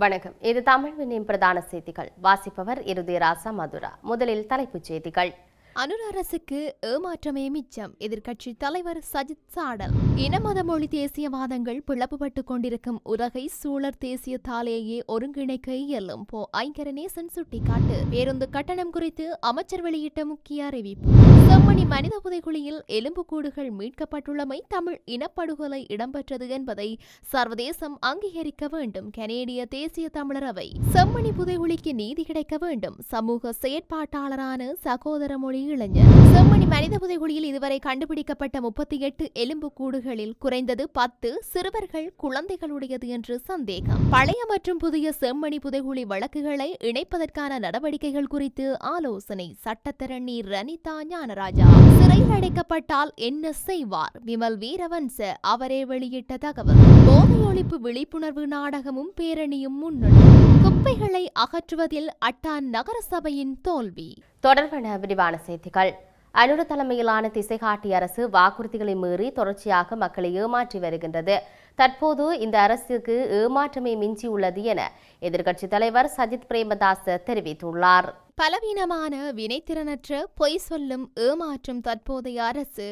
வணக்கம். இது தமிழ் விண்ணின் பிரதான செய்திகள். வாசிப்பவர் இருதயராசா மதுரா. முதலில் தலைப்புச் செய்திகள். அனுர அரசுக்கு ஏமாற்றமே மிச்சம். எதிர்க்கட்சி தலைவர் சஜித் சாடல். இனமத மொழி தேசியவாதங்கள் பிளப்புபட்டு கொண்டிருக்கும் உலகை சூழற் தேசியத்தாலேயே ஒருங்கிணைக்க இயலும். போ ஐங்கரநேசன் சுட்டிக்காட்டு. பேருந்து கட்டணம் குறித்து அமைச்சர் வெளியிட்ட முக்கிய அறிவிப்பு. செம்மணி மனித புதைக்குழியில் எலும்புக்கூடுகள் மீட்கப்பட்டுள்ளமை தமிழ் இனப்படுகொலை இடம்பெற்றது என்பதை சர்வதேசம் அங்கீகரிக்க வேண்டும். கனேடிய தேசிய தமிழரவை செம்மணி புதைகுழிக்கு நீதி கிடைக்க வேண்டும். சமூக செயற்பாட்டாளரான சகோதர மொழி இளைஞர். செம்மணி மனித புதைகுழியில் இதுவரை கண்டுபிடிக்கப்பட்ட முப்பத்தி எட்டு எலும்புக்கூடுகளில் குறைந்தது பத்து சிறுவர்கள் குழந்தைகளுடையது என்று சந்தேகம். பழைய மற்றும் புதிய செம்மணி புதைகுழி வழக்குகளை இணைப்பதற்கான நடவடிக்கைகள் குறித்து ஆலோசனை. சட்டத்தரணி ரனிதா ஞானர் சிறையில் அடைக்கப்பட்டால் என்ன செய்வார்? விமல் வீரவன்ச அவரே வெளியிட்ட தகவல். போதை ஒழிப்பு விழிப்புணர்வு நாடகமும் பேரணியும் முன்னணி. குப்பைகளை அகற்றுவதில் அட்டான் நகரசபையின் தோல்வி. தொடர்பான விரிவான செய்திகள். அனுர தலைமையிலான திசைகாட்டி அரசு வாக்குறுதிகளை மீறி தொடர்ச்சியாக மக்களை ஏமாற்றி வருகின்றது. தற்போது இந்த அரசுக்கு ஏமாற்றமே மிஞ்சியுள்ளது என எதிர்க்கட்சித் தலைவர் சஜித் பிரேமதாஸ் தெரிவித்துள்ளார். பலவீனமான வினைத்திறனற்ற பொய் சொல்லும் ஏமாற்றும் தற்போதைய அரசு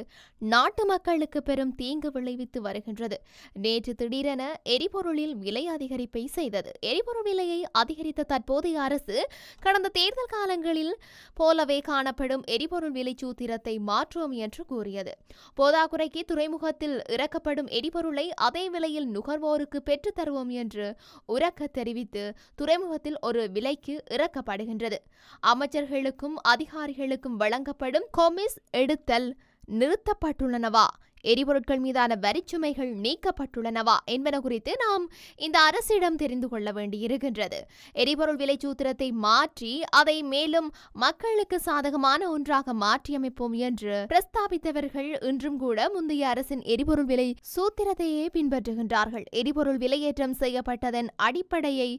நாட்டு மக்களுக்கு பெரும் தீங்கு விளைவித்து வருகின்றது. நேற்று திடீரென எரிபொருளில் விலை அதிகரிப்பை செய்தது. எரிபொருள் விலையை அதிகரித்த தற்போதைய அரசு கடந்த தேர்தல் காலங்களில் போலவே காணப்படும் எரிபொருள் விலை சூத்திரத்தை மாற்றுவோம் என்று கூறியது. போதாக்குறைக்கு துறைமுகத்தில் இறக்கப்படும் எரிபொருளை அதே விலையில் நுகர்வோருக்கு பெற்று தருவோம் என்று உரக்க தெரிவித்து துறைமுகத்தில் ஒரு விலைக்கு இறக்கப்படுகின்றது. அமைச்சர்களுக்கும் அதிகாரிகளுக்கும் வழங்கப்படும் கொமிஸ் எடுத்தல் நிறுத்தப்பட்டுள்ளனவா? எரிபொருட்கள் மீதான வரிச்சுமைகள் நீக்கப்பட்டுள்ளனவா என்பன குறித்து நாம் இந்த அரசிடம் தெரிந்து கொள்ள வேண்டியிருக்கின்றது. எரிபொருள் விலை சூத்திரத்தை மாற்றி அதை மேலும் மக்களுக்கு சாதகமான ஒன்றாக மாற்றியமைப்போம் என்று பிரஸ்தாபித்தவர்கள் இன்றும் கூட முந்தைய அரசின் எரிபொருள் விலை சூத்திரத்தையே பின்பற்றுகின்றார்கள். எரிபொருள் விலையேற்றம் செய்யப்பட்டதன் அடிப்படையை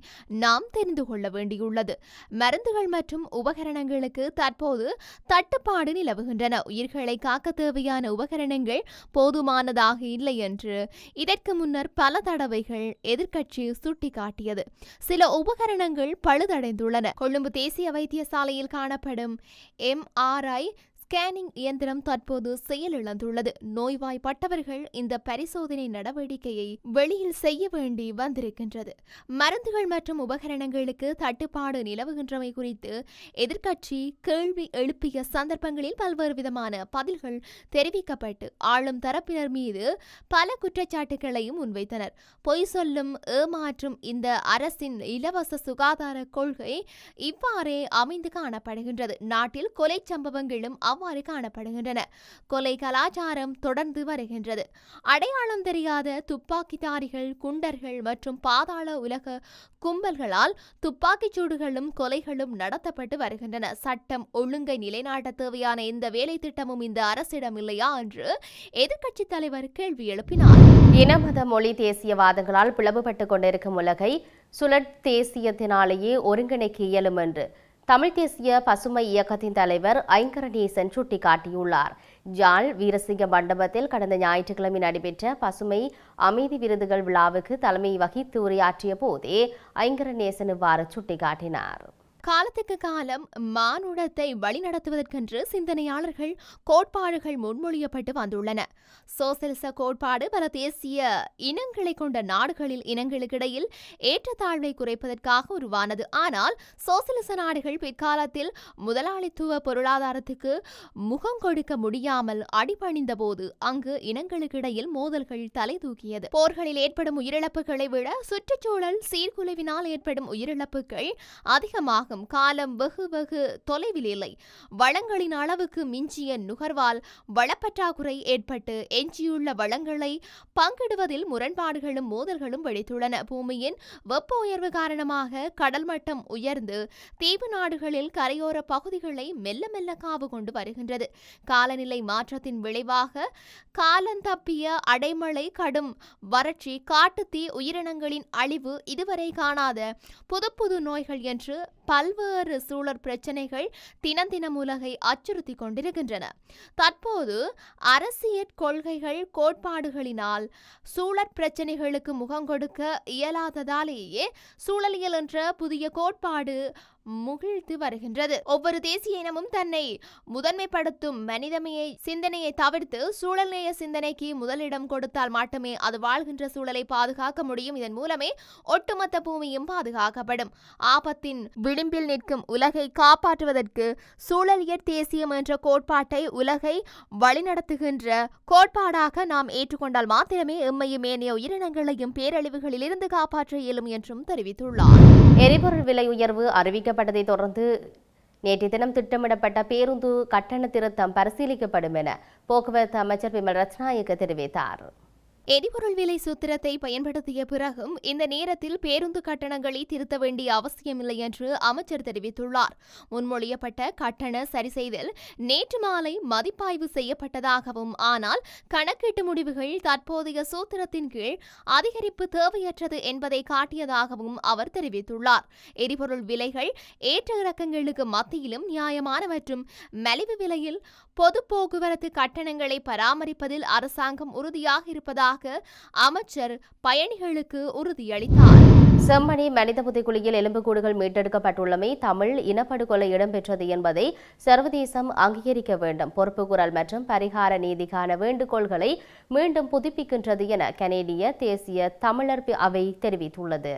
நாம் தெரிந்து கொள்ள வேண்டியுள்ளது. மருந்துகள் மற்றும் உபகரணங்களுக்கு தற்போது தட்டுப்பாடு நிலவுகின்றன. உயிர்களை காக்க தேவையான உபகரணங்கள் போதுமானதாக இல்லை என்று இதற்கு முன்னர் பல தடவைகள் எதிர்க்கட்சி சுட்டிக்காட்டியது. சில உபகரணங்கள் பழுதடைந்துள்ளன. கொழும்பு தேசிய வைத்தியசாலையில் காணப்படும் எம்ஆர்ஐ ஸ்கேனிங் இயந்திரம் தற்போது செயலிழந்துள்ளது. நோய்வாய்ப்பட்டவர்கள் இந்த பரிசோதனை நடவடிக்கையை வெளியில் செய்ய வேண்டி வந்திருக்கின்றது. மருந்துகள் மற்றும் உபகரணங்களுக்கு தட்டுப்பாடு நிலவுகின்றமை குறித்து எதிர்க்கட்சி கேள்வி எழுப்பிய சந்தர்ப்பங்களில் பல்வேறு விதமான பதில்கள் தெரிவிக்கப்பட்டு ஆளும் தரப்பினர் மீது பல குற்றச்சாட்டுகளையும் முன்வைத்தனர். பொய் சொல்லும் ஏமாற்றும் இந்த அரசின் இலவச சுகாதார கொள்கை இவ்வாறே அமைந்து காணப்படுகின்றது. நாட்டில் கொலை சம்பவங்களும் அவ்வாறு காணப்படுகின்றன கொலை கலாச்சாரம் தொடர்ந்து வருகின்றது. அடையாளம் தெரியாத துப்பாக்கிதாரிகள் குண்டர்கள் மற்றும் பாதாள உலக கும்பல்களால் துப்பாக்கிச் சூடுகளும் கொலைகளும் நடத்தப்பட்டு வருகின்றன. சட்டம் ஒழுங்கை நிலைநாட்ட தேவையான எந்த வேலை திட்டமும் இந்த அரசிடம் இல்லையா என்று எதிர்க்கட்சித் தலைவர் கேள்வி எழுப்பினார். இனமத மொழி தேசியவாதங்களால் பிளவுபட்டுக் கொண்டிருக்கும் உலகை சுழற் தேசியத்தினாலேயே ஒருங்கிணைக்க இயலும் என்று தமிழ் தேசிய பசுமை இயக்கத்தின் தலைவர் ஐங்கரநேசன் சுட்டிக்காட்டியுள்ளார். ஜாழ் வீரசிங்க மண்டபத்தில் கடந்த ஞாயிற்றுக்கிழமை நடைபெற்ற பசுமை அமைதி விருதுகள் விழாவுக்கு தலைமை வகித்து உரையாற்றிய போதே ஐங்கரநேசன் இவ்வாறு சுட்டிக்காட்டினார். காலத்துக்கு காலம் மானுடத்தை வழிநடத்துவதற்கென்று சிந்தனையாளர்கள் கோட்பாடுகள் முன்மொழியப்பட்டு வந்துள்ளன. சோசலிச கோட்பாடு பல தேசிய இனங்களை கொண்ட நாடுகளில் இனங்களுக்கிடையில் ஏற்றத்தாழ்வை குறைப்பதற்காக உருவானது. ஆனால் சோசலிச நாடுகள் பிற்காலத்தில் முதலாளித்துவ பொருளாதாரத்துக்கு முகம் கொடுக்க முடியாமல் அடிபணிந்த போது அங்கு இனங்களுக்கிடையில் மோதல்கள் தலை தூக்கியது. போர்களில் ஏற்படும் உயிரிழப்புகளை விட சுற்றுச்சூழல் சீர்குலைவினால் ஏற்படும் உயிரிழப்புகள் அதிகமாக ஆகும் காலம் வெகு வெகு தொலைவில் இல்லை. வளங்களின் அளவுக்கு மிஞ்சிய நுகர்வால் வளப்பற்றாக்குறை ஏற்பட்டு எஞ்சியுள்ள வளங்களை பங்கிடுவதில் முரண்பாடுகளும் மோதல்களும் வெடித்துள்ளன. பூமியின் வெப்ப உயர்வு காரணமாக கடல் மட்டம் உயர்ந்து தீவு நாடுகளில் கரையோர பகுதிகளை மெல்ல மெல்ல காவு கொண்டு வருகின்றது. காலநிலை மாற்றத்தின் விளைவாக காலந்தப்பிய அடைமழை கடும் வறட்சி காட்டுத்தீ உயிரினங்களின் அழிவு இதுவரை காணாத புது புது நோய்கள் என்று பல்வேறு சூழற் பிரச்சினைகள் தினம் தினம் உலகை அச்சுறுத்தி கொண்டிருக்கின்றன. தற்போது அரசியற் கொள்கைகள் கோட்பாடுகளினால் சூழற் பிரச்சினைகளுக்கு முகங்கொடுக்க இயலாததாலேயே சூழலியல் என்ற புதிய கோட்பாடு முகிழ்த்து வருகின்றது. ஒவ்வொரு தேசிய இனமும் தன்னை முதன்மைப்படுத்தும் மனிதமையை சிந்தனையை தவிர்த்து சூழல்நேய சிந்தனைக்கு முதலிடம் கொடுத்தால் மட்டுமே அது வாழ்கின்ற சூழலை பாதுகாக்க முடியும். இதன் மூலமே ஒட்டுமொத்த பூமியும் பாதுகாக்கப்படும். ஆபத்தின் விளிம்பில் நிற்கும் உலகை காப்பாற்றுவதற்கு சூழலியற் தேசியம் என்ற கோட்பாட்டை உலகை வழிநடத்துகின்ற கோட்பாடாக நாம் ஏற்றுக்கொண்டால் மாத்திரமே எம்மையும் ஏனைய உயிரினங்களையும் பேரழிவுகளில் இருந்து காப்பாற்ற இயலும் என்றும் தெரிவித்துள்ளார். எரிபொருள் விலை உயர்வு அறிவிக்கப்பட்டதை தொடர்ந்து நேற்று தினம் திட்டமிடப்பட்ட பேருந்து கட்டண திருத்தம் பரிசீலிக்கப்படும் என போக்குவரத்து அமைச்சர் விமல் ரத்நாயக்க தெரிவித்தார். எரிபொருள் விலை சூத்திரத்தை பயன்படுத்திய பிறகும் இந்த நேரத்தில் பேருந்து கட்டணங்களை திருத்த வேண்டிய அவசியமில்லை என்று அமைச்சர் தெரிவித்துள்ளார். முன்மொழியப்பட்ட கட்டண சரிசெய்தல் நேற்று மாலை மதிப்பாய்வு செய்யப்பட்டதாகவும் ஆனால் கணக்கீட்டு முடிவுகள் தற்போதைய சூத்திரத்தின் கீழ் அதிகரிப்பு தேவையற்றது என்பதை காட்டியதாகவும் அவர் தெரிவித்துள்ளார். எரிபொருள் விலைகள் ஏற்ற இறக்கங்களுக்கு மத்தியிலும் நியாயமான மற்றும் மலிவு விலையில் பொது போக்குவரத்து கட்டணங்களை பராமரிப்பதில் அரசாங்கம் உறுதியாக இருப்பதாக அமைச்சர் பயணிகளுக்கு உறுதியளித்தார். செம்மணி மனித புதைக்குழியில் எலும்புக்கூடுகள் மீட்டெடுக்கப்பட்டுள்ளமை தமிழ் இனப்படுகொலை இடம்பெற்றது என்பதை சர்வதேசம் அங்கீகரிக்க வேண்டும். பொறுப்புக்குரல் மற்றும் பரிகார நீதிக்கான வேண்டுகோள்களை மீண்டும் புதுப்பிக்கின்றது என கனேடிய தேசிய தமிழர் அவை தெரிவித்துள்ளது.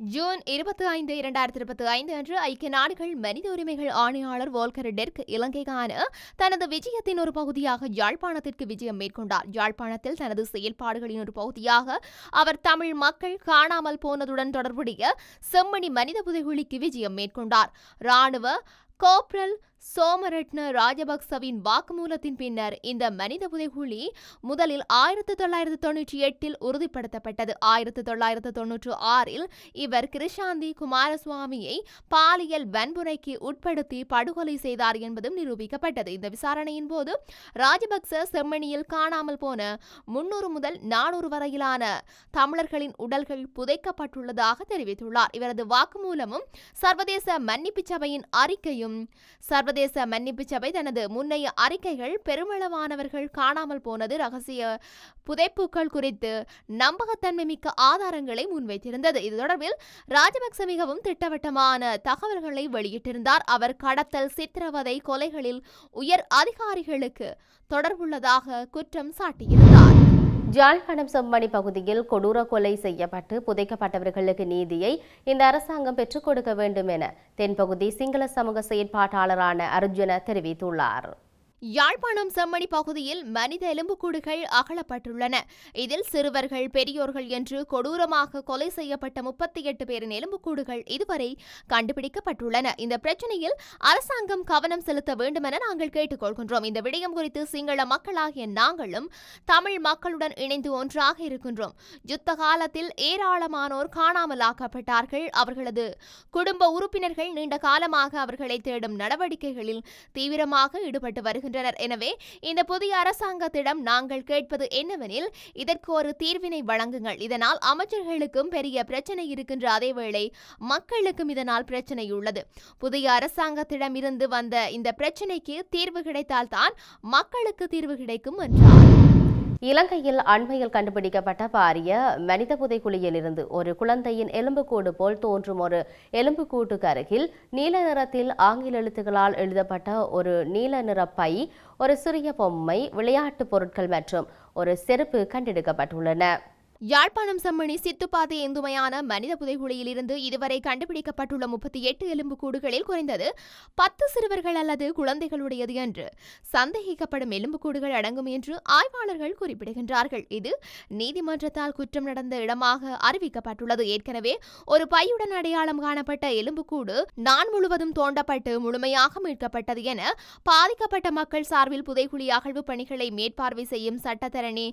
ஜூன் இருபத்தி ஐந்து இரண்டாயிரத்தி இருபத்தி ஐந்து அன்று ஐக்கிய நாடுகள் மனித உரிமைகள் ஆணையாளர் வோல்கர் டெர்க் இலங்கைக்கான தனது விஜயத்தின் ஒரு பகுதியாக யாழ்ப்பாணத்திற்கு விஜயம் மேற்கொண்டார். யாழ்ப்பாணத்தில் தனது செயல்பாடுகளின் ஒரு பகுதியாக அவர் தமிழ் மக்கள் காணாமல் போனதுடன் தொடர்புடைய செம்மணி மனித புதைகுழிக்கு விஜயம் மேற்கொண்டார். ராணுவ கோப்ரல் சோமரட்ன ராஜபக்சவின் வாக்குமூலத்தின் பின்னர் இந்த மனித புதைகுழி முதலில் ஆயிரத்தி தொள்ளாயிரத்தி தொன்னூற்றி எட்டில் உறுதிப்படுத்தப்பட்டது. ஆயிரத்தி தொள்ளாயிரத்தி தொன்னூற்று ஆறில் இவர் கிருஷாந்தி குமாரசுவாமியை பாலியல் வன்முறைக்கு உட்படுத்தி படுகொலை செய்தார் என்பதும் நிரூபிக்கப்பட்டது. இந்த விசாரணையின் போது ராஜபக்ச செம்மணியில் காணாமல் போன முன்னூறு முதல் நானூறு வரையிலான தமிழர்களின் உடல்கள் புதைக்கப்பட்டுள்ளதாக தெரிவித்துள்ளார். இவரது வாக்குமூலமும் சர்வதேச மன்னிப்பு சபையின் அறிக்கையும் சர்வ சர்வதேச மன்னிப்பு சபை தனது முன்னைய அறிக்கைகள் பெருமளவானவர்கள் காணாமல் போனது ரகசிய புதைப்புகள் குறித்து நம்பகத்தன்மை மிக்க ஆதாரங்களை முன்வைத்திருந்தது. இது தொடர்பில் ராஜபக்ச மிகவும் திட்டவட்டமான தகவல்களை வெளியிட்டிருந்தார். அவர் கடத்தல் சித்திரவதை கொலைகளில் உயர் அதிகாரிகளுக்கு தொடர்புள்ளதாக குற்றம் சாட்டியிருந்தார். ஜாழ்ப்பாணம் செம்மணி பகுதியில் கொடூர கொலை செய்யப்பட்டு புதைக்கப்பட்டவர்களுக்கு நீதியை இந்த அரசாங்கம் பெற்றுக் கொடுக்க வேண்டும் என தென்பகுதி சிங்கள சமூக செயற்பாட்டாளரான அர்ஜுன தெரிவித்துள்ளார். யாழ்ப்பாணம் செம்மணி பகுதியில் மனித எலும்புக்கூடுகள் அகலப்பட்டுள்ளன. இதில் சிறுவர்கள் பெரியோர்கள் என்று கொடூரமாக கொலை செய்யப்பட்ட முப்பத்தி எட்டு பேரின் எலும்புக்கூடுகள் இதுவரை கண்டுபிடிக்கப்பட்டுள்ளன. இந்த பிரச்சனையில் அரசாங்கம் கவனம் செலுத்த வேண்டுமென நாங்கள் கேட்டுக்கொள்கின்றோம். இந்த விடயம் குறித்து சிங்கள மக்களாகிய நாங்களும் தமிழ் மக்களுடன் இணைந்து ஒன்றாக இருக்கின்றோம். யுத்த காலத்தில் ஏராளமானோர் காணாமலாக்கப்பட்டார்கள். அவர்களது குடும்ப உறுப்பினர்கள் நீண்ட காலமாக அவர்களை தேடும் நடவடிக்கைகளில் தீவிரமாக ஈடுபட்டு வருகின்றனர். எனவே இந்த புதிய அரசாங்கத்திடம் நாங்கள் கேட்பது என்னவெனில் இதற்கு ஒரு தீர்வினை வழங்குங்கள். இதனால் அமைச்சர்களுக்கும் பெரிய பிரச்சனை இருக்கின்ற அதேவேளை மக்களுக்கும் இதனால் பிரச்சனை உள்ளது. புதிய அரசாங்கத்திடம் இருந்து வந்த இந்த பிரச்சனைக்கு தீர்வு கிடைத்தால்தான் மக்களுக்கு தீர்வு கிடைக்கும் என்றார். இலங்கையில் அண்மையில் கண்டுபிடிக்கப்பட்ட பாரிய மனித புதைக்குழியிலிருந்து ஒரு குழந்தையின் எலும்புக்கூடு போல் தோன்றும் ஒரு எலும்புக்கூட்டுக்கு அருகில் நீல நிறத்தில் ஆங்கில எழுத்துக்களால் எழுதப்பட்ட ஒரு நீல நிற பை ஒரு சிறிய பொம்மை விளையாட்டு பொருட்கள் மற்றும் ஒரு செருப்பு கண்டெடுக்கப்பட்டுள்ளன. யாழ்ப்பாணம் செம்மணி சித்துப்பாதை ஏந்துமையான மனித புதைகுழியிலிருந்து இதுவரை கண்டுபிடிக்கப்பட்டுள்ள முப்பத்தி எட்டு எலும்புக்கூடுகளில் குறைந்தது பத்து சிறுவர்கள் அல்லது குழந்தைகளுடையது என்று சந்தேகிக்கப்படும் எலும்புக்கூடுகள் அடங்கும் என்று ஆய்வாளர்கள் குறிப்பிடுகின்றார்கள். இது நீதிமன்றத்தால் குற்றம் நடந்த இடமாக அறிவிக்கப்பட்டுள்ளது. ஏற்கனவே ஒரு பையுடன் அடையாளம் காணப்பட்ட எலும்புக்கூடு நான் முழுவதும் தோண்டப்பட்டு முழுமையாக மீட்கப்பட்டது என பாதிக்கப்பட்ட மக்கள் சார்பில் புதைகுழி அகழ்வு பணிகளை மேற்பார்வை செய்யும் சட்டத்தரணி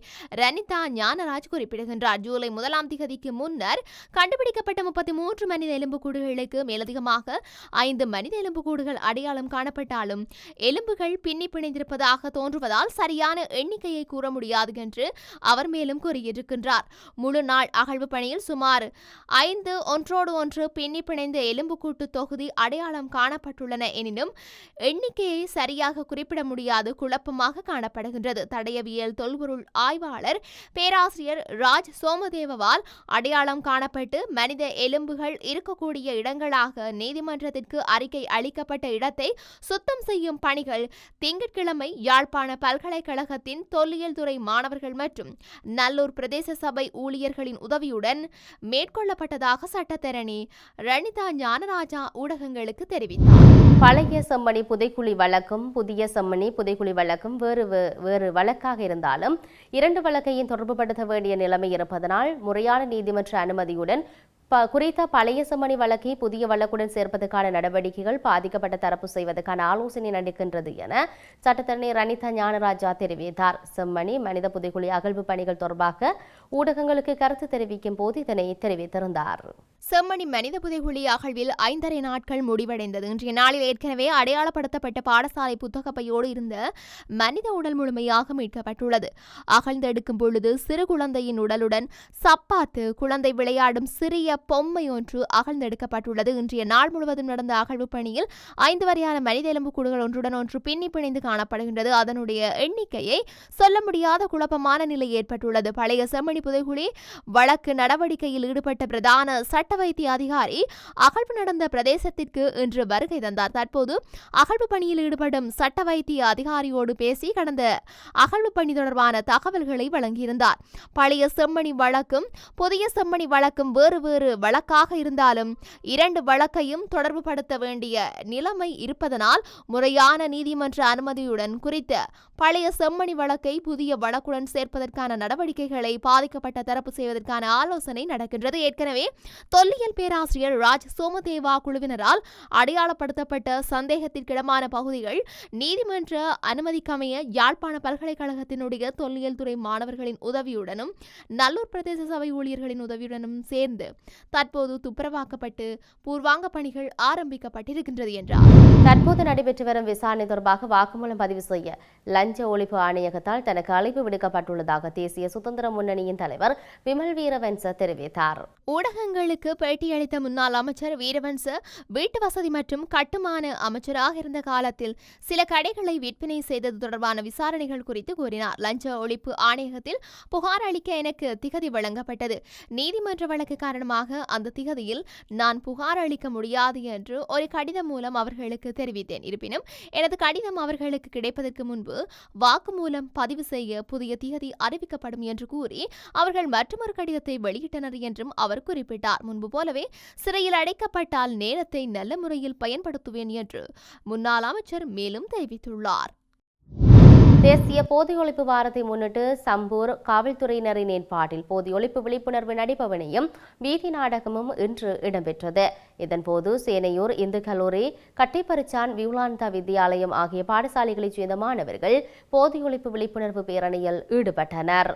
ரனிதா ஞானராஜ் குறிப்பிடுகின்றார். தெரிவிக்கின்றார் ஜூலை முதலாம் திகதிக்கு முன்னர் கண்டுபிடிக்கப்பட்ட முப்பத்தி மூன்று மனித எலும்புக்கூடுகளுக்கு மேலதிகமாக ஐந்து மனித எலும்புக்கூடுகள் அடையாளம் காணப்பட்டாலும் எலும்புகள் பின்னி பிணைந்திருப்பதாக தோன்றுவதால் சரியான எண்ணிக்கையை கூற முடியாது என்று அவர் மேலும் கூறியிருக்கின்றார். முழு நாள் அகழ்வு பணியில் சுமார் ஐந்து ஒன்றோடு ஒன்று பின்னி பிணைந்த எலும்புக்கூட்டு தொகுதி அடையாளம் காணப்பட்டுள்ளன எனினும் எண்ணிக்கையை சரியாக குறிப்பிட முடியாது குழப்பமாக காணப்படுகின்றது. தடயவியல் தொல்பொருள் ஆய்வாளர் பேராசிரியர் ராஜ் சோமதேவவால் அடையாளம் காணப்பட்டு மனித எலும்புகள் இருக்கக்கூடிய இடங்களாக நீதிமன்றத்திற்கு அறிக்கை அளிக்கப்பட்ட இடத்தை சுத்தம் செய்யும் பணிகள் திங்கட்கிழமை யாழ்ப்பாண பல்கலைக்கழகத்தின் தொல்லியல் துறை மாணவர்கள் மற்றும் நல்லூர் பிரதேச சபை ஊழியர்களின் உதவியுடன் மேற்கொள்ளப்பட்டதாக சட்டத்தரணி ரணிதா ஞானராஜா ஊடகங்களுக்கு தெரிவித்தார். பழைய செம்மணி புதைக்குழி வழக்கும் புதிய செம்மணி புதைக்குழி வழக்கும் வேறு வேறு வழக்காக இருந்தாலும் இரண்டு வழக்கையும் தொடர்புபடுத்த வேண்டிய நிலைமை இருப்பதனால் முறையான நீதிமன்ற அனுமதியுடன் ப குறித்த பழைய செம்மணி வழக்கை புதிய வழக்குடன் சேர்ப்பதற்கான நடவடிக்கைகள் பாதிக்கப்பட்ட தரப்பு செய்வதற்கான ஆலோசனை நடக்கின்றது என சட்டத்தரணி ரணிதா ஞானராஜா தெரிவித்தார். செம்மணி மனித புதைக்குழி அகழ்வு பணிகள் தொடர்பாக ஊடகங்களுக்கு கருத்து தெரிவிக்கும் போது இதனை தெரிவித்திருந்தார். செம்மணி மனித புதைகுழி அகழ்வில் ஐந்தரை நாட்கள் முடிவடைந்தது. இன்றைய நாளில் ஏற்கனவே அடையாளப்படுத்தப்பட்ட பாடசாலை புத்தகப்பையோடு இருந்த மனித உடல் முழுமையாக மீட்கப்பட்டுள்ளது. அகழ்ந்தெடுக்கும் பொழுது சிறு குழந்தையின் உடலுடன் சப்பாத்து குழந்தை விளையாடும் சிறிய பொம்மை ஒன்று அகழ்ந்தெடுக்கப்பட்டுள்ளது இன்றைய நாள் முழுவதும் நடந்த அகழ்வு பணியில் ஐந்து வரையான மனித எலும்புக்கூடுகள் ஒன்றுடன் ஒன்று பின்னி பிணைந்து காணப்படுகின்றது. அதனுடைய எண்ணிக்கையை சொல்ல முடியாத குழப்பமான நிலை ஏற்பட்டுள்ளது. பழைய செம்மணி புதைகுழி வழக்கு நடவடிக்கையில் ஈடுபட்ட பிரதான சட்ட வைத்திய அதிகாரி அகழ்வு நடந்த பிரதேசத்திற்கு இன்று வருகை தந்தார். தற்போது அகழ்வு பணியில் ஈடுபடும் சட்ட வைத்திய அதிகாரியோடு பேசி கடந்த அகழ்வு பணி தொடர்பான தகவல்களை வழங்கியிருந்தார். பழைய செம்மணி வழக்கும் புதிய செம்மணி வழக்கும் வேறு வேறு வழக்காக இருந்தாலும் இரண்டு வழக்கையும் தொடர்புபடுத்த வேண்டிய நிலைமை இருப்பதனால் முறையான நீதிமன்ற அனுமதியுடன் குறித்த பழைய செம்மணி வழக்கை புதிய வழக்குடன் சேர்ப்பதற்கான நடவடிக்கைகளை பாதிக்கப்பட்ட தரப்பு செய்வதற்கான ஆலோசனை நடக்கின்றது. ஏற்கனவே தொல்லியல் பேராசிரியர் ராஜ் சோமதேவா குழுவினரால் அடையாளப்படுத்தப்பட்ட சந்தேகத்திற்கிடமான பகுதிகள் நீதிமன்ற அனுமதிக்கமைய யாழ்ப்பாண பல்கலைக்கழகத்தினுடைய தொல்லியல் துறை மாணவர்களின் உதவியுடனும் நல்லூர் பிரதேச சபை ஊழியர்களின் உதவியுடனும் சேர்ந்து தற்போது துப்புரவாக்கப்பட்டு பூர்வாங்க பணிகள் ஆரம்பிக்கப்பட்டிருக்கின்றது என்றார். தற்போது நடைபெற்று வரும் விசாரணை தொடர்பாக வாக்குமூலம் பதிவு செய்ய லஞ்ச ஒழிப்பு ஆணையகத்தால் தனக்கு அழைப்பு விடுக்கப்பட்டுள்ளதாக தேசிய சுதந்திர முன்னணியின் தலைவர் விமல் வீரவன்ச தெரிவித்தார். ஊடகங்களுக்கு பேட்டியளித்த முன்னாள் அமைச்சர் வீரவன்ச வீட்டு வசதி மற்றும் கட்டுமான அமைச்சராக இருந்த காலத்தில் சில கடைகளை விற்பனை செய்தது தொடர்பான விசாரணைகள் குறித்து கூறினார். லஞ்ச ஒழிப்பு ஆணையகத்தில் புகார் அளிக்க எனக்கு திகதி வழங்கப்பட்டது. நீதிமன்ற வழக்கு காரணமாக அந்த திகதியில் நான் புகார் அளிக்க முடியாது என்று ஒரு கடிதம் மூலம் அவர்களுக்கு தெரிவித்தேன். இருப்பினும் எனது கடிதம் அவர்களுக்கு கிடைப்பதற்கு முன்பு வாக்குமூலம் பதிவு செய்ய புதிய திகதி அறிவிக்கப்படும் என்று கூறி அவர்கள் மற்றொரு கடிதத்தை வெளியிட்டனர் என்றும் அவர் குறிப்பிட்டார். முன்பு போலவே சிறையில் அடைக்கப்பட்டால் நேரத்தை நல்ல முறையில் பயன்படுத்துவேன் என்று முன்னாள் அமைச்சர் மேலும் தெரிவித்துள்ளார். தேசிய போதை ஒழிப்பு வாரத்தை முன்னிட்டு சம்பூர் காவல்துறையினரின் ஏற்பாட்டில் போதை ஒழிப்பு விழிப்புணர்வு நடைபவனையும் வீதி நாடகமும் இன்று இடம்பெற்றது. இதன்போது சேனையூர் இந்து கல்லூரி கட்டைப்பரிச்சான் வியூலாந்தா வித்தியாலயம் ஆகிய பாடசாலைகளைச் சேர்ந்த மாணவர்கள் போதை ஒழிப்பு விழிப்புணர்வு பேரணியில் ஈடுபட்டனர்.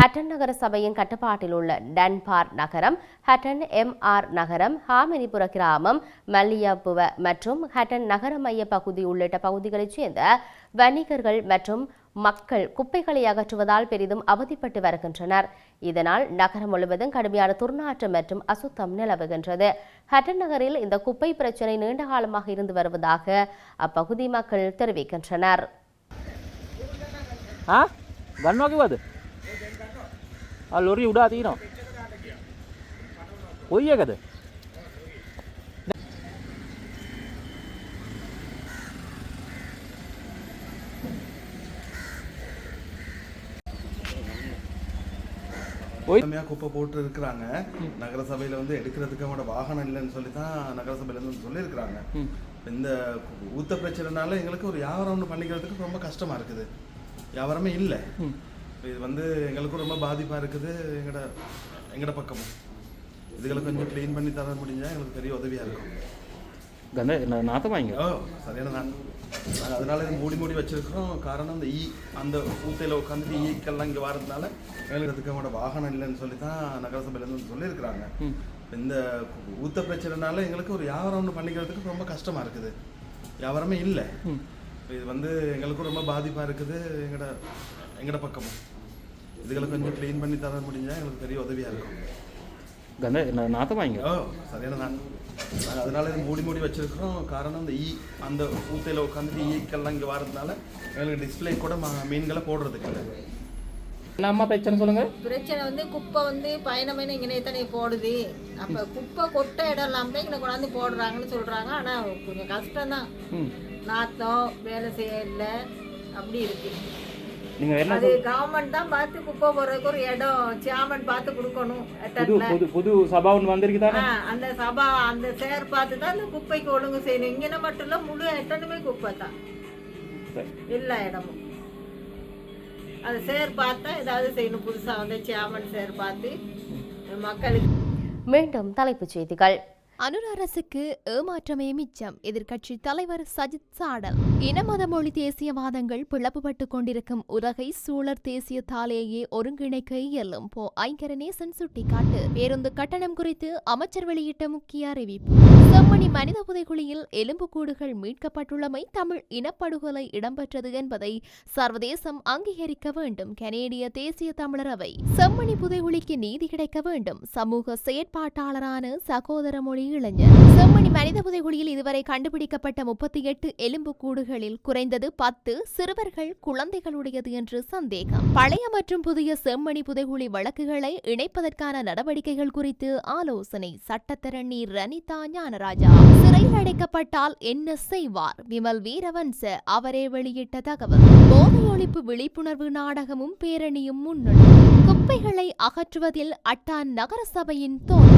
ஹட்டன் நகர சபையின் கட்டுப்பாட்டில் உள்ள டன்பார் நகரம் ஹட்டன் எம்ஆர் நகரம் ஹாமினிபுர கிராமம் மல்லியாப்புவ மற்றும் ஹட்டன் நகர மைய பகுதி உள்ளிட்ட பகுதிகளைச் சேர்ந்த வணிகர்கள் மற்றும் மக்கள் குப்பைகளை அகற்றுவதால் பெரிதும் அவதிப்பட்டு வருகின்றனர் இதனால் நகரம் முழுவதும் கடுமையான துர்நாற்றம் மற்றும் அசுத்தம் நிலவுகின்றது. ஹட்டன் நகரில் இந்த குப்பை பிரச்சினை நீண்ட காலமாக இருந்து வருவதாக அப்பகுதி மக்கள் தெரிவிக்கின்றனர். હા ગાનમાં કેવું હતું આ લોરી ઉડાતી નો હોઈએ કદે கம்மியாக குப்பை போட்டு இருக்கிறாங்க நகரசபையில் வந்து எடுக்கிறதுக்கு அவங்களோட வாகனம் இல்லைன்னு சொல்லி தான் நகரசபையிலேருந்து சொல்லியிருக்கிறாங்க. இந்த ஊத்த பிரச்சனைனால எங்களுக்கு ஒரு வியாபாரம் ஒன்று பண்ணிக்கிறதுக்கு ரொம்ப கஷ்டமா இருக்குது. வியாபாரமே இல்லை. இது வந்து எங்களுக்கும் ரொம்ப பாதிப்பாக இருக்குது. எங்களோட எங்களோட பக்கமும். இதுகளை கொஞ்சம் க்ளீன் பண்ணி தர முடிஞ்சால் எங்களுக்கு பெரிய உதவியாக இருக்கும். கந்த நாத்தம் வாங்க ஓ சரியான நாட்டம் அதனால இது மூடி மூடி வச்சிருக்கிறோம். காரணம் அந்த ஈ அந்த ஊத்தையில் உட்காந்து ஈக்கெல்லாம் இங்கே வரதுனால எங்களுக்கு அதுக்கு அவங்களோட வாகனம் இல்லைன்னு சொல்லி தான் நகரசபையிலேருந்து சொல்லியிருக்கிறாங்க. இந்த ஊத்த பிரச்சனைனால எங்களுக்கு ஒரு வியாபாரம் ஒன்று பண்ணிக்கிறதுக்கு ரொம்ப கஷ்டமாக இருக்குது. வியாபாரமே இல்லை. இது வந்து எங்களுக்கும் ரொம்ப பாதிப்பாக இருக்குது. எங்களோட எங்களோட பக்கமும். இதுகளை கொஞ்சம் க்ளீன் பண்ணி தர முடிஞ்சால் எங்களுக்கு பெரிய உதவியாக இருக்கும். கந்த நாத்தம் வாங்க ஓ சரியான நாத்தம். நாங்கள் அதனால இது மூடி மூடி வச்சிருக்கிறோம். காரணம் அந்த ஈ அந்த ஊத்தையில் உட்காந்துட்டு ஈக்கெல்லாம் இங்கே வரதுனால எங்களுக்கு டிஸ்பிளே கூட மீன்களை போடுறதுக்கு நம்ம பிரச்சனை சொல்லுங்க. பிரச்சனை வந்து குப்பை வந்து பயணம் பயணமே இங்கே தானே போடுது. அப்போ குப்பை கொட்ட இடம் இல்லாமல் இங்கே கொண்டாந்து போடுறாங்கன்னு சொல்கிறாங்க ஆனால் கொஞ்சம் கஷ்டம் தான் நாத்தம் வேலை செய்யல அப்படி இருக்கு. அது கவர்மெண்ட் தான் பார்த்து குப்பை போடுறதுக்கு ஒரு இடம் சேமன் பார்த்து கொடுக்கணும். புது எட்டன்ல. புது புது சபா ஒன்று வந்திருக்கு தானே? ஆ, அந்த சபா அந்த சேர் பார்த்து தான் அந்த குப்பைக்கு ஒழுங்கு செய்யணும். இங்கே மட்டும் இல்லை முழு எட்டனுமே குப்பை தான். எல்லா இடமும். அந்த சேர் பார்த்தா ஏதாவது செய்யணும் புதுசாக வந்து சேமன் சேர் பார்த்து மக்களுக்கு மீண்டும் தலைப்புச் செய்திகள். அனுர அரசுக்கு ஏமாற்றமே மிச்சம். எதிர்க்கட்சி தலைவர் சஜித் சாடல். இனமத மொழி தேசியவாதங்கள் பிளப்புபட்டு கொண்டிருக்கும் உலகை சூழற் தேசியத்தாலேயே ஒருங்கிணைக்க இயலும். போ ஐங்கரநேசன் சுட்டிக்காட்டு. பேருந்து கட்டணம் குறித்து அமைச்சர் வெளியிட்ட முக்கிய அறிவிப்பு. செம்மணி மனித புதைக்குழியில் எலும்புக்கூடுகள் மீட்கப்பட்டுள்ளமை தமிழ் இனப்படுகொலை இடம்பெற்றது என்பதை சர்வதேசம் அங்கீகரிக்க வேண்டும். கனேடிய தேசிய தமிழரவை. செம்மணி புதைகுழிக்கு நீதி கிடைக்க வேண்டும். சமூக செயற்பாட்டாளரான சகோதர மொழி இளைஞர். செம்மணி மனித புதைகுழியில் இதுவரை கண்டுபிடிக்கப்பட்ட முப்பத்தி எட்டு எலும்பு கூடுகளில் குறைந்தது பத்து சிறுவர்கள் குழந்தைகளுடையது என்று சந்தேகம். பழைய மற்றும் புதிய செம்மணி புதைகுழி வழக்குகளை இணைப்பதற்கான நடவடிக்கைகள் குறித்து ஆலோசனை. சட்டத்தரணி ரனிதா ஞானராஜா சிறையில் அடைக்கப்பட்டால் என்ன செய்வார்? விமல் வீரவன்ச அவரே வெளியிட்ட தகவல். போதை ஒழிப்பு விழிப்புணர்வு நாடகமும் பேரணியும் முன்னணி குப்பைகளை அகற்றுவதில் அட்டான் நகரசபையின் தோல்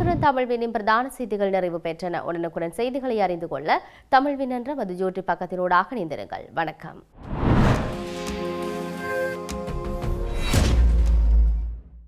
இத்துடன் தமிழ்வினின் பிரதான செய்திகள் நிறைவு பெற்றன. உடனுக்குடன் செய்திகளை அறிந்து கொள்ள தமிழ்வின் என்ற மது ஜோட்டி பக்கத்தினூடாக இணைந்திருங்கள். வணக்கம்.